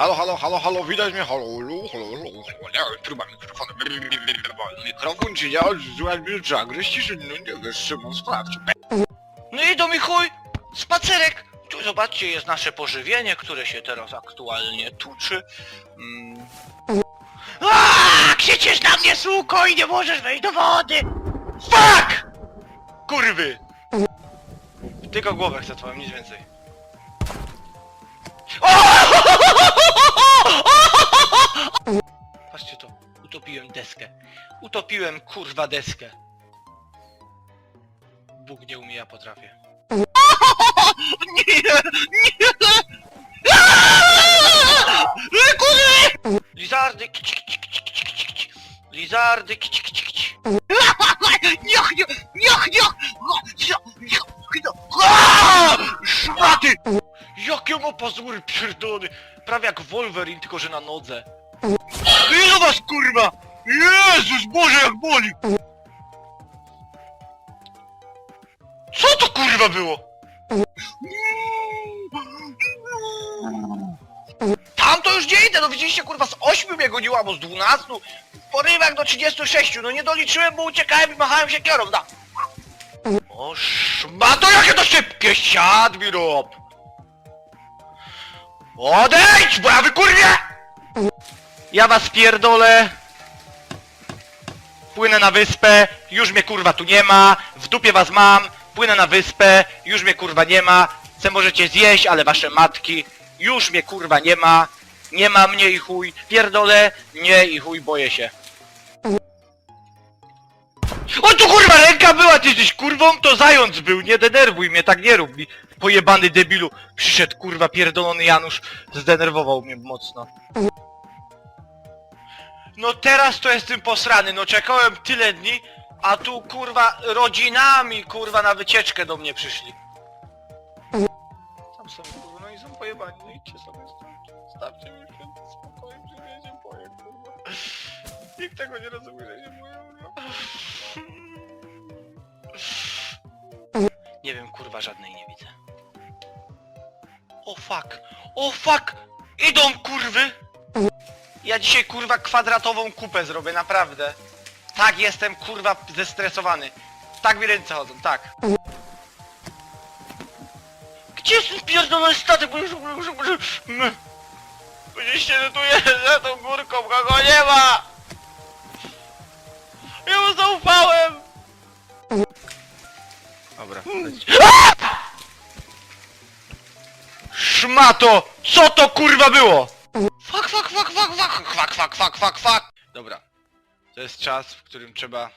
Halo, halo, halo, halo, widać mnie? Halo, halo, halo, halo, halo, próba mikrofonu. Mikrofon czy działa, słuchaj mnie, czy agresji, no nie wiesz, Szymon, sprawdź. No i do mi chuj, spacerek. Tu zobaczcie, jest nasze pożywienie, które się teraz aktualnie tuczy. Mm. Aaaa, krzyczysz na mnie, suko, i nie możesz wejść do wody! Fuck! Kurwy! Tylko głowę chcę twoją, nic więcej. Patrzcie to, utopiłem deskę. Utopiłem kurwa deskę. Bóg nie umie, ja potrafię. Nie! Nie! Kurwa! Lizardy! kici. Lizardy! kici, kici, kici. Nioch, nioch, nioch! Nioch, nioch, nioch. Aaaa! Szmaty! Jakie ma pazury pierdolony! Prawie jak Wolverine, tylko że na nodze. Ile was kurwa! Jezus Boże jak boli! Co to kurwa było? Tam to już nie idę, no widzieliście kurwa z 8 mnie goniło, albo z 12 Porywak do 36, no nie doliczyłem, bo uciekałem i machałem się kierą, da O szmato, jakie to szybkie, siad mi rob Odejdź, bo ja wykurwię! Ja was pierdolę. Płynę na wyspę, już mnie kurwa tu nie ma, w dupie was mam, płynę na wyspę, już mnie kurwa nie ma, co możecie zjeść, ale wasze matki, już mnie kurwa nie ma, nie ma mnie i chuj, pierdolę, nie i chuj, boję się. O tu kurwa ręka była, ty jesteś kurwą, to zając był, nie denerwuj mnie, tak nie rób mi, pojebany debilu, przyszedł kurwa pierdolony Janusz, zdenerwował mnie mocno. No teraz to jestem posrany, no czekałem tyle dni, a tu kurwa rodzinami kurwa na wycieczkę do mnie przyszli. Tam są kurwa, no i są pojebani, no idźcie sobie stąd. Stawcie mi święty spokój, że ja się boję kurwa. Nikt tego nie rozumie, że się boję. Nie wiem kurwa, żadnej nie widzę. O fuck, o fuck! Idą kurwy! Ja dzisiaj kurwa kwadratową kupę zrobię, naprawdę. Tak jestem kurwa zestresowany. Tak mi ręce chodzą, tak. Gdzie jest ten pierdolony statek? Bo już, już, już, już, Gdzieś się notuje za tą górką, kogo nie ma! Ja mu zaufałem! Dobra, Szmato! Co to kurwa było? Fuck, fuck, fuck, fuck, fuck, fuck, fuck, fuck, fuck, fuck. Dobra. To jest czas, w którym trzeba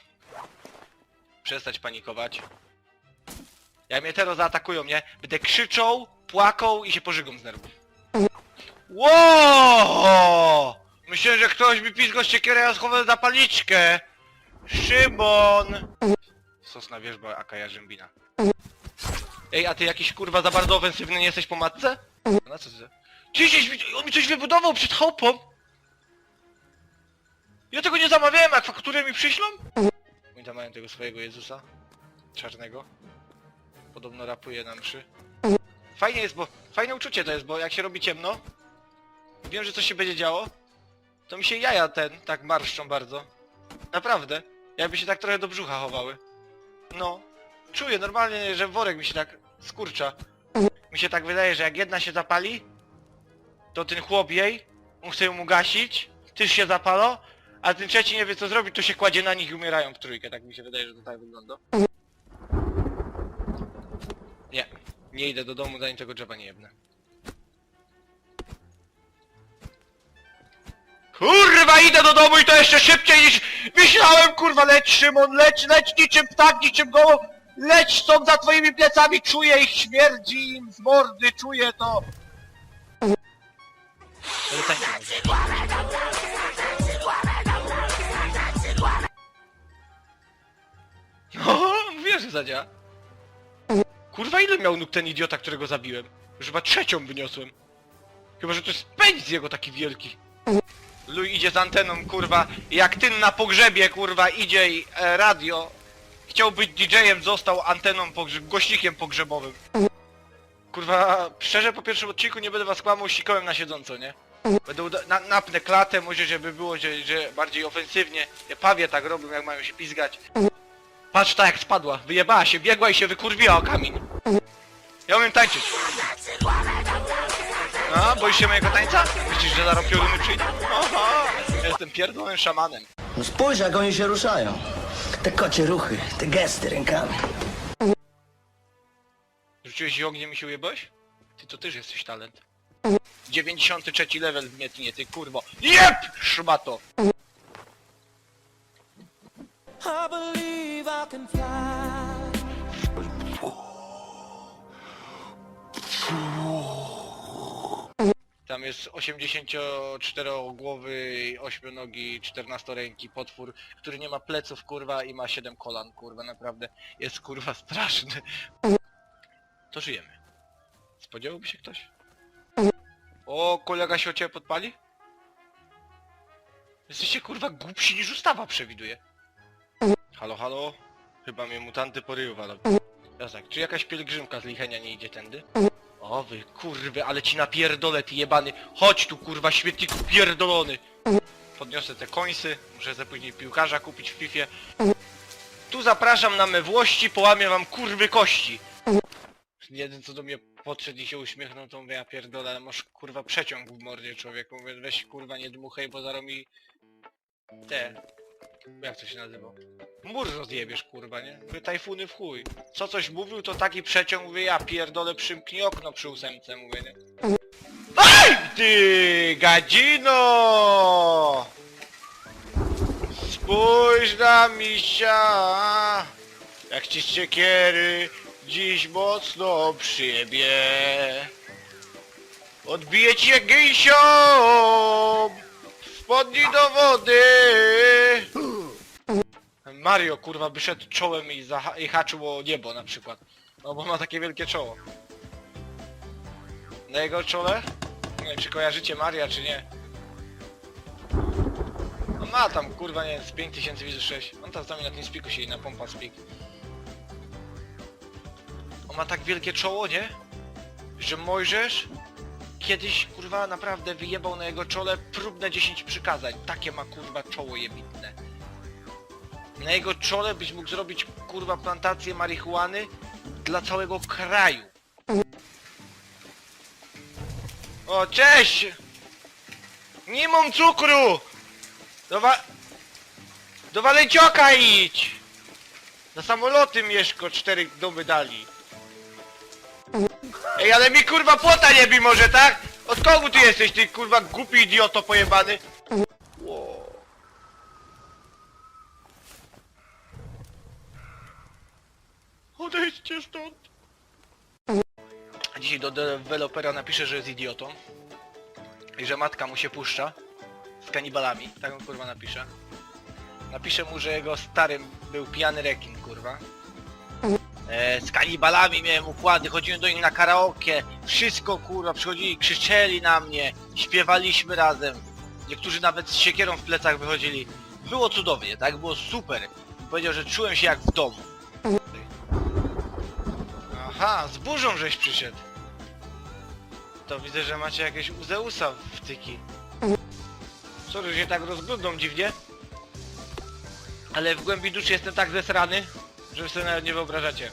przestać panikować. Jak mnie teraz zaatakują, nie? Będę krzyczał, płakał i się pożygą z nerwów. Wow! Myślałem, że ktoś mi pizgo z siekierę, ja schowałem zapalniczkę. Szymon! Sosna wierzba, aka jarzębina. Ej, a ty jakiś kurwa za bardzo ofensywny nie jesteś po matce? Na co ty? Ty żeś, on mi coś wybudował przed chałupą! Ja tego nie zamawiałem, jak fakturę mi przyślą? Oni tam mają tego swojego Jezusa. Czarnego. Podobno rapuje na mszy. Fajnie jest, bo... Fajne uczucie to jest, bo jak się robi ciemno... Wiem, że coś się będzie działo. To mi się jaja ten, tak marszczą bardzo. Naprawdę. Jakby się tak trochę do brzucha chowały. No. Czuję normalnie, że worek mi się tak skurcza. Mi się tak wydaje, że jak jedna się zapali, to ten chłop jej, on chce ją ugasić, też się zapalo, a ten trzeci nie wie co zrobić, to się kładzie na nich i umierają w trójkę. Tak mi się wydaje, że to tak wygląda. Nie, nie idę do domu, zanim tego drzewa nie jebnę. Kurwa, idę do domu i to jeszcze szybciej niż myślałem, kurwa, leć Szymon, leć, leć niczym ptak, niczym gołąb, leć stąd za twoimi plecami, czuję ich śmierdzi im z mordy, czuję to. Kurwa, ile miał nóg ten idiota, którego zabiłem? Już chyba trzecią wyniosłem. Chyba, że to jest pędź z jego taki wielki. Luj idzie z anteną, kurwa, jak ty na pogrzebie, kurwa, idzie i e, radio. Chciał być DJ-em, został anteną, pogrze głośnikiem pogrzebowym. Kurwa, szczerze po pierwszym odcinku nie będę was kłamał, sikałem na siedząco, nie? Będę na, napnę klatę, może żeby było, że, że bardziej ofensywnie. Ja pawie tak robią, jak mają się pizgać. Patrz ta jak spadła, wyjebała się, biegła i się wykurwiła o kamień. Ja umiem tańczyć. A, boisz się mojego tańca? Myślisz, że zaraz pioruny przyjdą? Aha, ja jestem pierdolonym szamanem. No spójrz, jak oni się ruszają. Te kocie ruchy, te gesty rękami. Rzuciłeś ją, gdzie mi się ujebałeś? Ty to też jesteś talent. 93 level w Mietinie, ty kurwo. Jep! Szmato! I believe I can fly. Tam jest 84-głowy, 8-nogi, 14-ręki potwór, który nie ma pleców, kurwa, i ma 7 kolan, kurwa, naprawdę. Jest, kurwa, straszny. To żyjemy. Spodziewałby się ktoś? O, kolega się o ciebie podpali? Jesteście, kurwa, głupsi niż ustawa przewiduje. Halo, halo? Chyba mnie mutanty po ryju walą. Teraz tak, czy jakaś pielgrzymka z Lichenia nie idzie tędy? O wy kurwy, ale ci napierdolę ty jebany. Chodź tu kurwa śmietniku pierdolony. Podniosę te końsy, muszę sobie później piłkarza kupić w pifie. Tu zapraszam na me włości, połamię wam kurwy kości. Jeden co do mnie podszedł i się uśmiechnął, to mówię ja pierdolę, ale masz kurwa przeciąg w mordzie człowieku. Mówię weź kurwa nie dmuchaj, bo zaraz mi... Te... Jak to się nazywa? Mur rozjebiesz kurwa, nie? Mówię tajfuny w chuj. Co coś mówił, to taki przeciąg, mówię ja pierdolę przymknij okno przy ósemce, mówię, nie? AJ ty gadzino! Spójrz na misia, jak ci z ciekiery dziś mocno przyjebie. Odbije cię gęsią, wpadnij do wody. Mario kurwa by szedł czołem i, i haczył o niebo na przykład. No bo ma takie wielkie czoło. Na jego czole? Nie wiem czy kojarzycie Maria czy nie. No ma tam kurwa nie wiem, z 5000 widzów 6. On tam z nami na tym spiku siedzi, na pompa spik. On ma tak wielkie czoło, nie? Że Mojżesz kiedyś kurwa naprawdę wyjebał na jego czole próbne 10 przykazań. Takie ma kurwa czoło jebitne. Na jego czole byś mógł zrobić kurwa plantację marihuany dla całego kraju. O, cześć! Nie mam cukru! Do wa... Do Walencioka idź! Na samoloty Mieszko cztery domy dali. Ej, ale mi kurwa płota nie bi może, tak? Od kogo ty jesteś, ty kurwa głupi idioto pojebany? Odejdźcie stąd. Dzisiaj do dewelopera napiszę, że jest idiotą. I że matka mu się puszcza. Z kanibalami. Tak on kurwa napisze. Napiszę mu, że jego starym był pijany rekin, kurwa. E, z kanibalami miałem układy, chodziłem do nich na karaoke. Wszystko kurwa, przychodzili, krzyczeli na mnie. Śpiewaliśmy razem. Niektórzy nawet z siekierą w plecach wychodzili. Było cudownie, tak? Było super. Powiedział, że czułem się jak w domu. Aha, z burzą żeś przyszedł. To widzę, że macie jakieś u Zeusa wtyki. Sorry, że się tak rozglądam dziwnie. Ale w głębi duszy jestem tak zesrany, że sobie nawet nie wyobrażacie.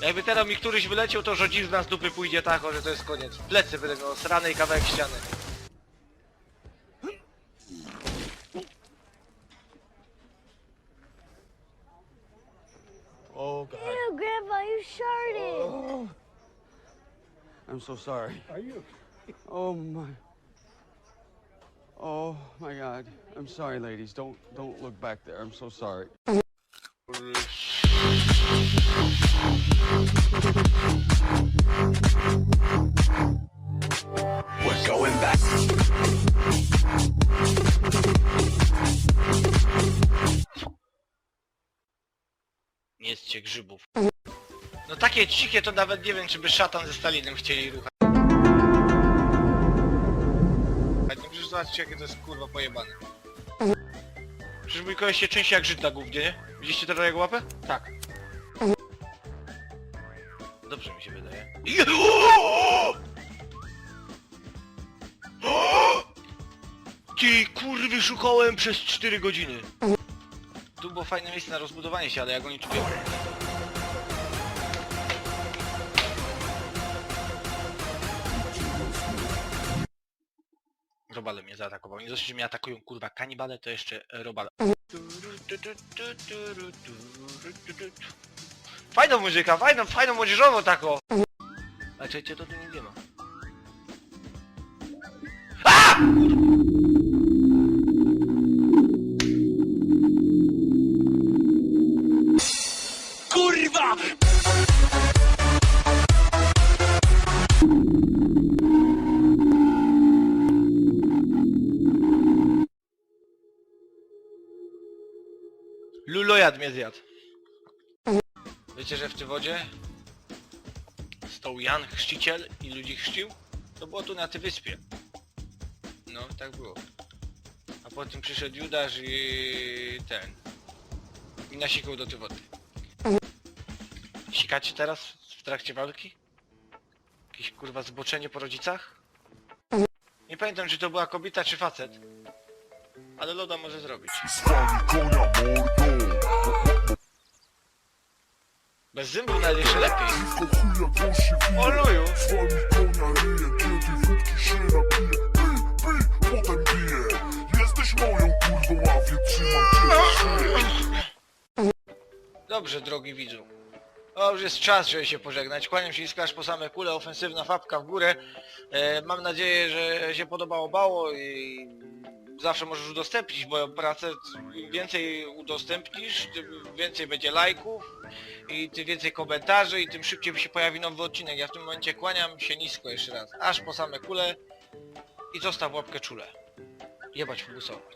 Jakby teraz mi któryś wyleciał, to żodzizna z dupy pójdzie tak, że to jest koniec. Plecy będę miał srane i kawałek ściany. I'm so sorry. Are you? Oh my. Oh my God. I'm sorry, ladies. Don't don't look back there. I'm so sorry. Takie ciche to nawet nie wiem, czy by szatan ze Stalinem chcieli ruchać. No przecież zobaczcie jakie to jest kurwa pojebane. Przecież mój koleś się części jak Żyd na gównie, nie? Widzieliście teraz jego łapę? Tak. Dobrze mi się wydaje. Ty kurwy szukałem przez 4 godziny. Tu było fajne miejsce na rozbudowanie się, ale jak oni tu biorą. Robale mnie zaatakował. Nie dość, że mnie atakują kurwa kanibale, to jeszcze robale. Fajna muzyka, fajną, fajną młodzieżową taką! Ale czekajcie, to tu nie ma. Kurwa! Mnie zjadł. Wiecie, że w tej wodzie stał Jan Chrzciciel i ludzi chrzcił? To było tu na tej wyspie. No, tak było. A potem przyszedł Judasz i ten. I nasikał do tej wody. Sikacie teraz w trakcie walki? Jakieś kurwa zboczenie po rodzicach? Nie pamiętam czy to była kobieta czy facet. Ale loda może zrobić. Bez zębów nawet jeszcze lepiej. O luju! Dobrze, drogi widzu. O, już jest czas, żeby się pożegnać. Kłaniam się nisko aż po same kule, ofensywna fabka w górę. E, mam nadzieję, że się podobało bało i zawsze możesz udostępnić moją pracę. Im więcej udostępnisz, tym więcej będzie lajków i tym więcej komentarzy i tym szybciej się pojawi nowy odcinek. Ja w tym momencie kłaniam się nisko jeszcze raz, aż po same kule i zostaw łapkę czule. Jebać fokusować.